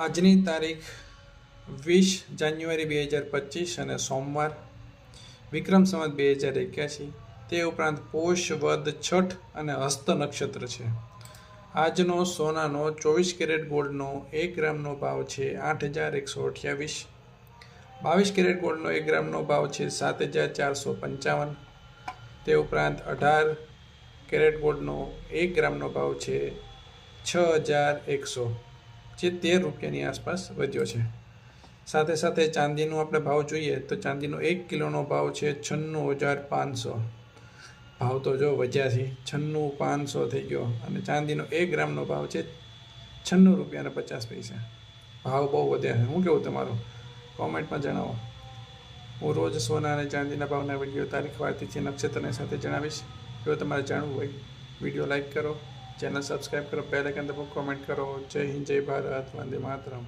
આજની તારીખ વીસ જાન્યુઆરી બે હજાર પચીસ અને સોમવાર વિક્રમ સંવત બે હજાર એક્યાસી. તે ઉપરાંત પોષ, વદ, છઠ અને હસ્ત નક્ષત્ર છે. આજનો સોનાનો ચોવીસ કેરેટ ગોલ્ડનો એક ગ્રામનો ભાવ છે આઠ હજાર એકસો અઠ્યાવીસ. બાવીસ કેરેટ ગોલ્ડનો એક ગ્રામનો ભાવ છે સાત હજાર ચારસો પંચાવન. તે ઉપરાંત અઢાર કેરેટ ગોલ્ડનો એક ગ્રામનો ભાવ છે છ હજાર એકસો જે તેર રૂપિયાની આસપાસ વધ્યો છે. સાથે સાથે ચાંદીનો આપણે ભાવ જોઈએ તો ચાંદીનો એક કિલોનો ભાવ છે છન્નું હજાર પાંચસો. ભાવ તો જો વધ્યા છે, છન્નું પાંચસો થઈ ગયો અને ચાંદીનો એક ગ્રામનો ભાવ છે છન્નું રૂપિયાને પચાસ પૈસા. ભાવ બહુ વધ્યા છે. શું કેવું તમારું? કોમેન્ટમાં જણાવો. હું રોજ સોના અને ચાંદીના ભાવના વીડિયો તારીખ, વાર, તિથિ, નક્ષત્રની સાથે જણાવીશ. જો તમારે જાણવું હોય, વીડિયો લાઈક કરો. ચેનલ સબસ્ક્રાઈબ કરો પહેલાં કંદ કોમેન્ટ કરો. જય હિન્દ જય ભારત વંદે માતરમ.